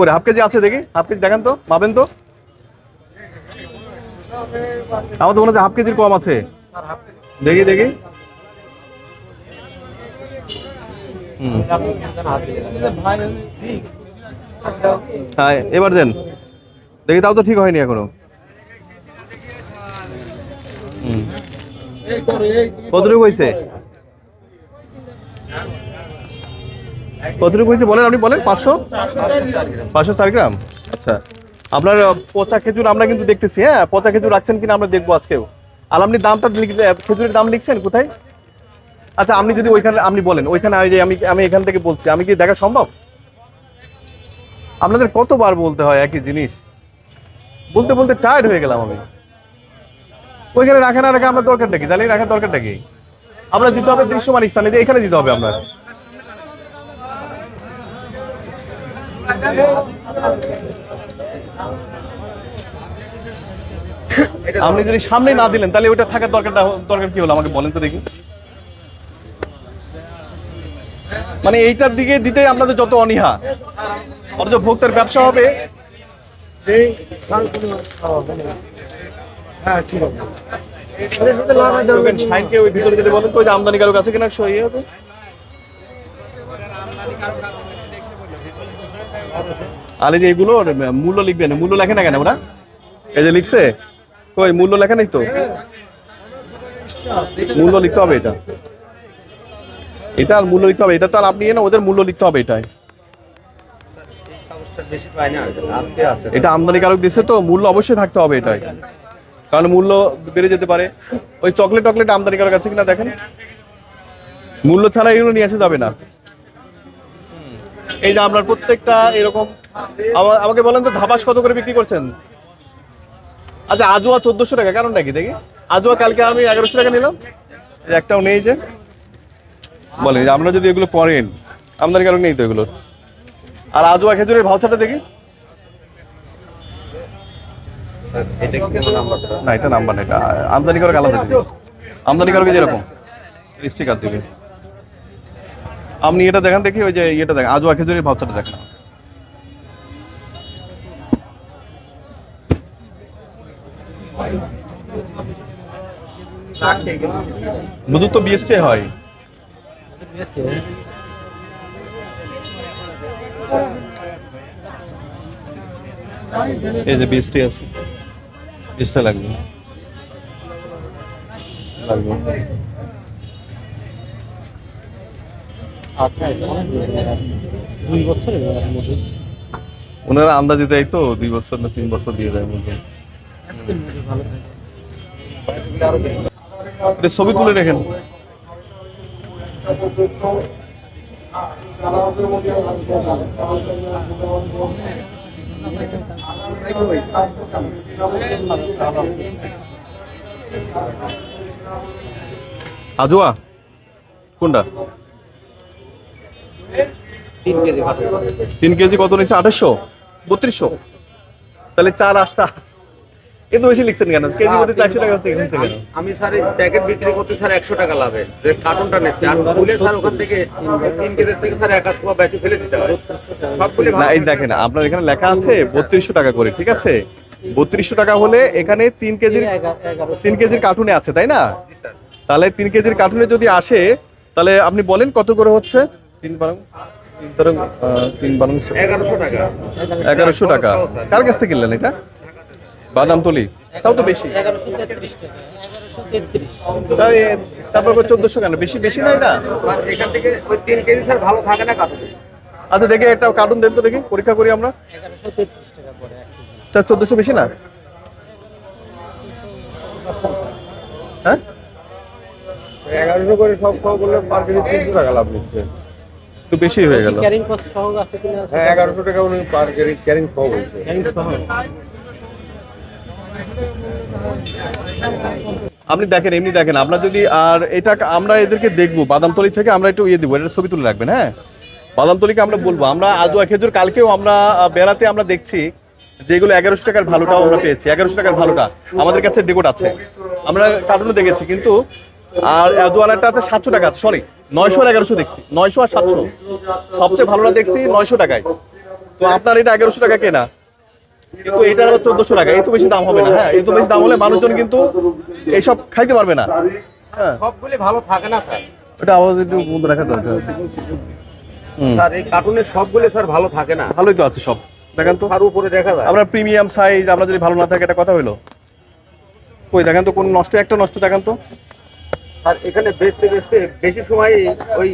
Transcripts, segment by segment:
করে half KG আছে দেখি হাফ দেখান তো পাবেন তো। আমার তো মনে হচ্ছে হাফ কেজির কম আছে। দেখি দেখি। হ্যাঁ এবার দেন। দেখি, তাও তো ঠিক হয়নি এখনও। কতটুকু হয়েছে? কতটুকু হয়েছে বলেন আপনি বলেন? পাঁচশো? পাঁচশো চার গ্রাম? আচ্ছা। আপনার পচা খেজুর আমরা কিন্তু দেখতেছি হ্যাঁ? পচা খেজুর রাখছেন কিনা আমরা দেখব আজকেও। আর আপনি দামটা খেজুরের দাম লিখছেন কোথায়? আচ্ছা আপনি যদি ওইখানে, আপনি বলেন, ওইখানে আমি আমি এখান থেকে বলছি, আমি কি দেখা সম্ভব? আপনাদের কতবার বলতে হয় একই জিনিস? বলতে বলতে টায়ার্ড হয়ে গেলাম আমি। ওইখানে রাখা না রাখা আমার দরকারটা কি? তাহলে রাখার দরকারটা কি? আমরা দিতে হবে দৃশ্যমান স্থানে এখানে দিতে হবে আমরা আপনি যদি সামনে না দিলেন তাহলে ওইটা থাকার দরকারটা দরকার কি হলো? আমাকে বলেন তো দেখি। মানে এইটার দিকে দিতে আপনাদের যত অনীহা অথচ ভোক্তার ব্যবসা হবে। হ্যাঁ ঠিক আছে। ওই ভিতরে যেতে বলেন তো ওই আমদানিকারক আছে কিনা সই হবে। আলে যে এগুলো মূল্য লিখবেন মূল্য লেখে না কেন ওরা? এই যে লিখছে? ওই মূল্য লেখা নেই তো? মূল্য লিখতে হবে এটা। এটা আর মূল্য লিখতে হবে, এটা তো আর আপনি না ওদের মূল্য লিখতে হবে এটাই। না এটা আমদানিকারক দিছে তো, মূল্য অবশ্যই থাকতে হবে এটাই। কারণ মূল্য বেড়ে যেতে পারে। ওই চকলেট টকলেট আমদানিকারক আছে কিনা দেখেন? মূল্য ছাড়া এগুলো নিয়ে আসা যাবে না। এই যে আপনার প্রত্যেকটা এরকম আমাকে বলেন তো ধাবাস কত করে বিক্রি করছেন? আচ্ছা আজুয়া চোদ্দশো টাকা কারণটা কি দেখি? আজুয়া কালকে আমি এগারোশো টাকা নিলাম। একটাও নেই যে। বলেন যে আপনারা যদি এগুলো পরেন পড়েন আমদানিকারক নেই তো এগুলো। আর আজুয়া খেজুরের ভাউচারটা দেখি? না এটা নাম্বার না এটা আমদানি করে আলাদা আমদানি করে যেরকম স্টিকার দিবে। আপনি এটা দেখেন দেখি, ওই যে ইয়েটা দেখেন, আজও খেজুরের ভাবসাটা দেখেন। দুধ তো বিএসটি হয়। এই যে বিএসটি আছে। বিএসটা লাগবে। লাগবে। ওনারা আন্দাজে দেয় তো, দুই বছর না তিন বছর দিয়ে দেয় এটা ছবি তুলে রেখেন। আজুয়া, কোনটা? তিন কেজি কত নিচ্ছে? আঠাশশো? বত্রিশশো? তাহলে চার আটটা। এত বেশি লিখছেন কেন? কেজি মধ্যে চারশো টাকা হচ্ছে কেন? আমি স্যার প্যাকেট বিক্রি করতে স্যার একশো টাকা লাভে। যে কার্টুনটা নিচ্ছে। আর খুলে স্যার ওখান থেকে তিন কেজির থেকে স্যার এক হাত বেচে ফেলে দিতে হয়। সবগুলি না এই দেখেন আপনার এখানে লেখা আছে বত্রিশশো টাকা করে ঠিক আছে? বত্রিশশো টাকা হলে এখানে তিন কেজির তিন কেজির কার্টুনে আছে তাই না? তাহলে তিন কেজির কার্টুনে যদি আসে তাহলে আপনি বলেন কত করে হচ্ছে? তিন বারং তিন তরং তিন বারং এগারোশো টাকা। এগারোশো টাকা। কার কাছ থেকে কিনলেন এটা? বাদামতলি। তাও তো বেশি। তারপর চোদ্দশো কেন? বেশি বেশি না এটা? এখান থেকে ওই তিন কেজি স্যার ভালো থাকে না কার্টুনে আচ্ছা দেখে একটা কার্টুন দেন তো দেখি পরীক্ষা করি আমরা। চার চোদ্দশো বেশি না? হ্যাঁ? এগারোশো করে সব খাওয়া করলে পার কেজি তিনশো টাকা লাভ নিচ্ছে একটু বেশি হয়ে গেল। ক্যারিং কস্ট সহ আছে কিনা হ্যাঁ এগারোশো টাকা উনি পার ক্যারিং খাওয়া বলছে ক্যারিং সহ আপনি দেখেন এমনি দেখেন আপনার যদি আর এটা আমরা এদেরকে দেখব বাদামতলি থেকে আমরা একটু ইয়ে দিব এটা ছবি তুলে রাখবেন হ্যাঁ? বাদামতলিকে আমরা বলব আমরা আদুয়া খেজুর কালকেও আমরা বেড়াতে আমরা দেখছি যেগুলো এগারোশো টাকার ভালোটাও আমরা পেয়েছি এগারোশো টাকার ভালোটা আমাদের কাছে ডেকোট আছে। আমরা কার্টুনে দেখেছি কিন্তু আর আদুয়ালাটা আছে সাতশো টাকা সরি নয়শো আর এগারোশো দেখছি। নয়শো আর সাতশো। সবচেয়ে ভালোটা দেখছি নয়শো টাকায়। তো আপনার এটা এগারোশো টাকা কেনা। কিন্তু এটা চোদ্দশো টাকা। এই তো বেশি দাম হবে না। হ্যাঁ এই তো বেশি দাম হলে মানুষজন কিন্তু এইসব খাইতে পারবে না। হ্যাঁ। সবগুলি ভালো থাকে না স্যার। এটা আমাদের একটু বন্ধ রাখা দরকার স্যার এই কার্টুনের সবগুলি স্যার ভালো থাকে না। ভালোই তো আছে সব। দেখেন তো। তার উপরে দেখা যায়। আপনার প্রিমিয়াম সাইজ আপনার যদি ভালো না থাকে এটা কথা হইল। কই দেখেন তো কোন নষ্ট একটা নষ্ট দেখেন তো। স্যার এখানে বেচতে বেচতে বেশি সময় ওই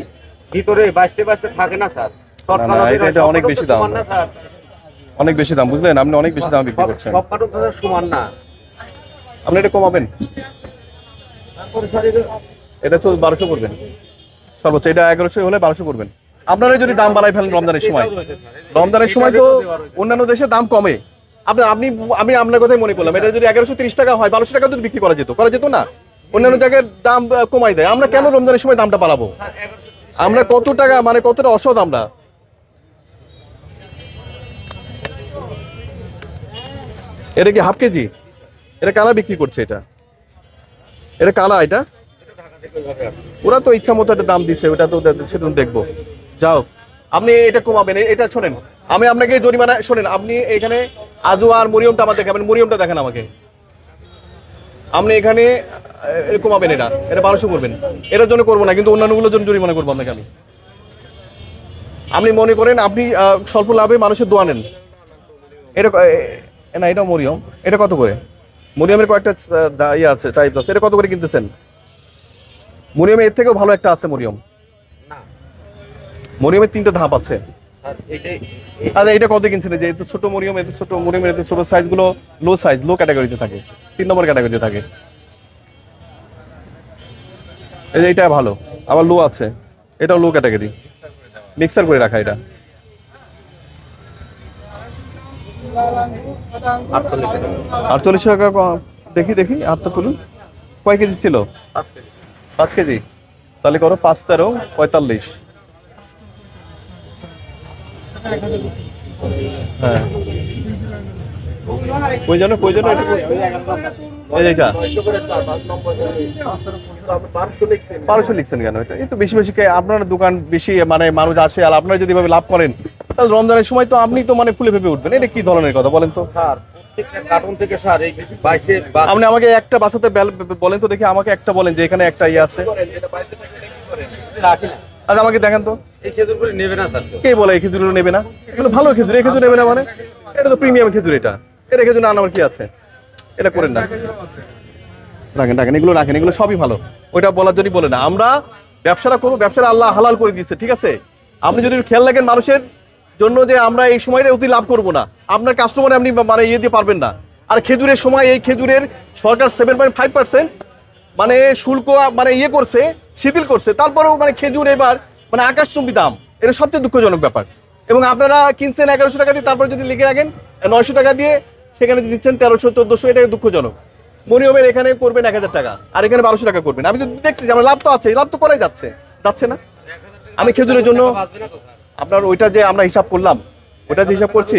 ভিতরে বাঁচতে বাঁচতে থাকে না স্যার। এটা- অনেক বেশি দাম। না স্যার। অনেক বেশি দাম বুঝলেন? আপনি অনেক বেশি দাম বিক্রি করছেন। সব তো স্যার সমান না। আপনি এটা কমাবেন। এটা তো বারোশো করবেন সর্বোচ্চ এটা এগারোশো হলে বারোশো করবেন আপনারা যদি দাম বাড়াই ফেলেন রমজানের সময়। রমজানের সময় তো। অন্যান্য দেশে দাম কমে। আপনি আপনি আমি আপনার কথাই মনে করলাম। এটা যদি এগারোশো তিরিশ টাকা হয় বারোশো টাকা যদি বিক্রি করা যেত করা যেত না? অন্যান্য জায়গায় দাম কমাই দেয়। আমরা কেন রমজানের সময় দামটা বাড়াবো? আমরা কত টাকা মানে কতটা অসৎ আমরা? এটা কি হাফ কেজি? এটা কালা বিক্রি করছে এটা? এটা কালা এটা। ওরা তো ইচ্ছা মতো একটা দাম দিছে, ওটা তো সেটা দেখব। যাও, আপনি এটা কমাবেন এটা শোনেন। আমি আপনাকে জরিমানা, শোনেন, আপনি এখানে আজও আর মরিয়মটা আমার দেখাবেন, মরিয়মটা দেখেন আমাকে। আপনি এখানে কমাবেন এটা এটা বারোশো করবেন। এটার জন্য করব না কিন্তু অন্যান্যগুলোর জন্য জরিমানা করব আপনাকে আমি। আপনি মনে করেন আপনি স্বল্প লাভে মানুষের দোয়া নেন। এটা না এটা মরিয়ম। এটা কত করে? মরিয়মের কয়েকটা ইয়ে আছে টাইপ আছে। এটা কত করে কিনতেছেন? মরিয়মে এর থেকেও ভালো একটা আছে মরিয়ম। মরিয়মের তিনটা ধাপ আছে। আচ্ছা এটা কত কিনছেন? যে এত ছোট মরিয়ম এত ছোট মরিয়মের এত ছোট সাইজগুলো লো সাইজ লো ক্যাটাগরিতে থাকে। তিন নম্বর ক্যাটাগরিতে থাকে। এই যে এটা ভালো। আবার লো আছে। এটাও লো ক্যাটাগরি। মিক্সার করে রাখা এটা। আটচল্লিশ টাকা দেখি দেখি আটটা তুলুন। কয় কেজি ছিল? পাঁচ কেজি। তাহলে করো পাঁচ তেরো পঁয়তাল্লিশ। হ্যাঁ। কই জানো কই জানো এটা? করছে? এই যে বারোশো লিখছেন কেন এটা? এই তো বেশি বেশি কে- আপনার দোকান বেশি মানে মানুষ আসে আর আপনারা যদি এভাবে লাভ করেন তাহলে রমজানের সময় তো আপনি তো মানে ফুলে ফেপে উঠবেন। এটা কি ধরনের কথা বলেন তো? স্যার কার্টুন থেকে স্যার এই বাইশে আপনি আমাকে একটা বাসাতে বলেন তো দেখি আমাকে একটা বলেন যে এখানে একটা ইয়ে আছে। আচ্ছা আমাকে দেখেন তো। এই খেজুরগুলি নেবে না স্যার। কে বলে এই খেজুরগুলো নেবে না? এগুলো ভালো খেজুর এই খেজুর নেবে না মানে? এটা তো প্রিমিয়াম খেজুর এটা। আমার কি আছে? এটা করেন না। রাখেন রাখেন, এগুলো রাখেন, এগুলো সবই ভালো। ওইটা বলার জন্যই বলে না। আমরা ব্যবসাটা করব ব্যবসাটা আল্লাহ হালাল করে দিচ্ছে ঠিক আছে? আপনি যদি খেয়াল রাখেন মানুষের জন্য যে আমরা এই সময়টা অতি লাভ করব না, আপনার কাস্টমারে আপনি মানে ইয়ে দিয়ে পারবেন না। আর খেজুরের সময় এই খেজুরের সরকার সেভেন পয়েন্ট ফাইভ পার্সেন্ট মানে শুল্ক মানে ইয়ে করছে, শিথিল করছে। তারপরেও মানে খেজুর এবার মানে আকাশচুম্বী দাম। এটা সবচেয়ে দুঃখজনক ব্যাপার। এবং আপনারা কিনছেন এগারোশো টাকা দিয়ে, তারপর যদি লিখে রাখেন নয়শো টাকা দিয়ে সেখানে দিচ্ছেন তেরোশো, চোদ্দশো এটা দুঃখজনক। মরিয়মের এখানে করবেন এক হাজার টাকা, আর এখানে বারোশো টাকা করবেন। আমি তো দেখতেছি, আমার লাভ তো আছে লাভ তো করাই যাচ্ছে। যাচ্ছে না? আমি খেজুরের জন্য না আপনার ওইটা যে আমরা হিসাব করলাম, ওইটা যে হিসাব করছি,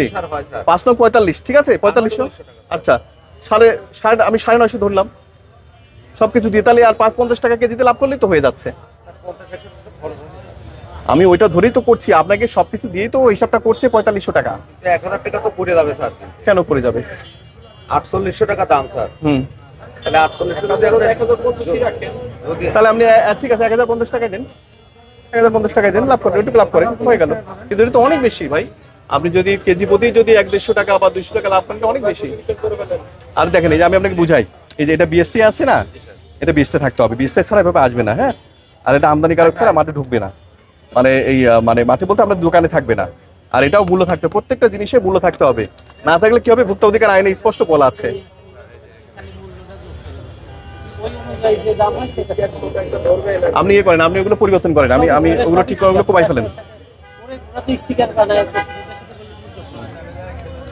পাঁচ নয় পঁয়তাল্লিশ, ঠিক আছে? পঁয়তাল্লিশশো আচ্ছা সাড়ে সাড়ে, আমি সাড়ে নয়শো ধরলাম। সব কিছু দিয়ে, তাহলে আর পাঁচ পঞ্চাশ টাকা কেজিতে লাভ করলেই তো হয়ে যাচ্ছে। আমি ওইটা ধরেই তো করছি আপনাকে সব কিছু দিয়েই তো হিসাবটা করছে পঁয়তাল্লিশশো টাকা। এক হাজার টাকা তো পড়ে যাবে স্যার। কেন পড়ে যাবে? আটচল্লিশশো টাকা দাম স্যার। হুম। তাহলে আটচল্লিশশো টাকা এক হাজার তাহলে আপনি ঠিক আছে এক হাজার পঞ্চাশ টাকায় দেন। এক হাজার পঞ্চাশ টাকায় দেন লাভ করেন ওইটুকু লাভ করেন হয়ে গেল। কিন্তু এটা তো অনেক বেশি ভাই। আপনি যদি কেজি প্রতি যদি এক দেড়শো টাকা বা দুইশো টাকা লাভ করেন অনেক বেশি। আর দেখেন এই যে আমি আপনাকে বুঝাই এই যে এটা বিএসটি আছে না? এটা বিএসটি থাকতে হবে। বিএসটি ছাড়া এভাবে আসবে না হ্যাঁ? আর এটা আমদানিকারক ছাড়া মাঠে ঢুকবে না। মানে এই মানে মাঠে বলতে আপনার দোকানে থাকবে না। আর এটাও মূল্য থাকতে প্রত্যেকটা জিনিসে মূল্য থাকতে হবে। না থাকলে কি হবে? ভোক্তা অধিকার আইনে স্পষ্ট বলা আছে। আপনি ইয়ে করেন, আপনি ওগুলো পরিবর্তন করেন। আমি আমি ওগুলো ঠিক করে ওগুলো কমাই ফেলেন।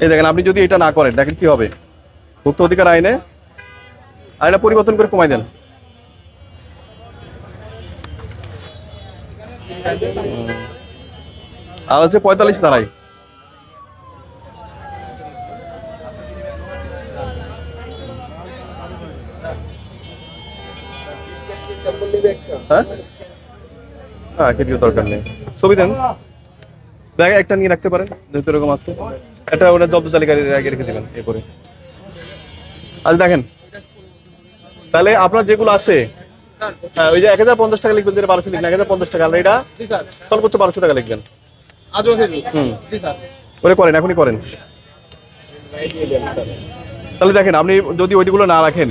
এই দেখেন, আপনি যদি এটা না করেন, দেখেন কি হবে। ভোক্তা অধিকার আইনে আইনটা পরিবর্তন করে কমাই দেন। আর হচ্ছে পঁয়তাল্লিশ দাঁড়াই। হ্যাঁ? হ্যাঁ দরকার নেই। ব্যাগে একটা নিয়ে রাখতে যেহেতু এরকম আছে। রেখে দেবেন আচ্ছা দেখেন, তাহলে আপনার যেগুলো আছে ওই যে এক হাজার পঞ্চাশ টাকা লিখবেন যেটা বারোশো লিখবেন এক হাজার পঞ্চাশ টাকা এটা সর্বোচ্চ বারোশো টাকা লিখবেন। হুম। ওরে করেন এখনই করেন। তাহলে দেখেন আপনি যদি ওইগুলো না রাখেন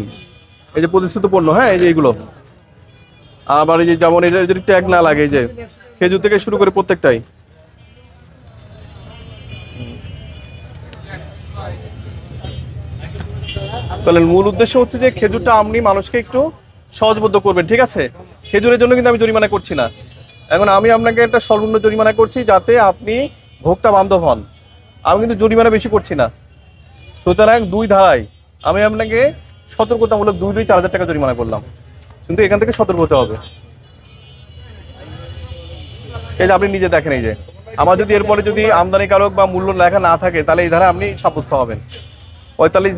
এই যে প্রতিশ্রুত পণ্য হ্যাঁ এই যে এইগুলো। আবার এই যে যেমন এটা যদি ট্যাগ না লাগে এই যে খেজুর থেকে শুরু করে প্রত্যেকটাই। তাহলে মূল উদ্দেশ্য হচ্ছে যে খেজুরটা আপনি মানুষকে একটু সহজবোধ্য করবেন, ঠিক আছে? খেজুরের জন্য কিন্তু আমি জরিমানা করছি না। এখন আমি আপনাকে একটা সর্বনিম্ন জরিমানা করছি যাতে আপনি ভোক্তা বান্ধব হন। আমি কিন্তু জরিমানা বেশি করছি না। সুতরাং দুই ধারায় আমি আপনাকে সতর্কতামূলক দুই দুই চার হাজার টাকা জরিমানা করলাম। কিন্তু এখান থেকে সতর্ক হতে হবে। এই যে আপনি নিজে দেখেন এই যে। আমার যদি এরপরে যদি আমদানিকারক বা মূল্য লেখা না থাকে, তাহলে এই ধারা আপনি সাব্যস্ত হবেন। পঁয়তাল্লিশ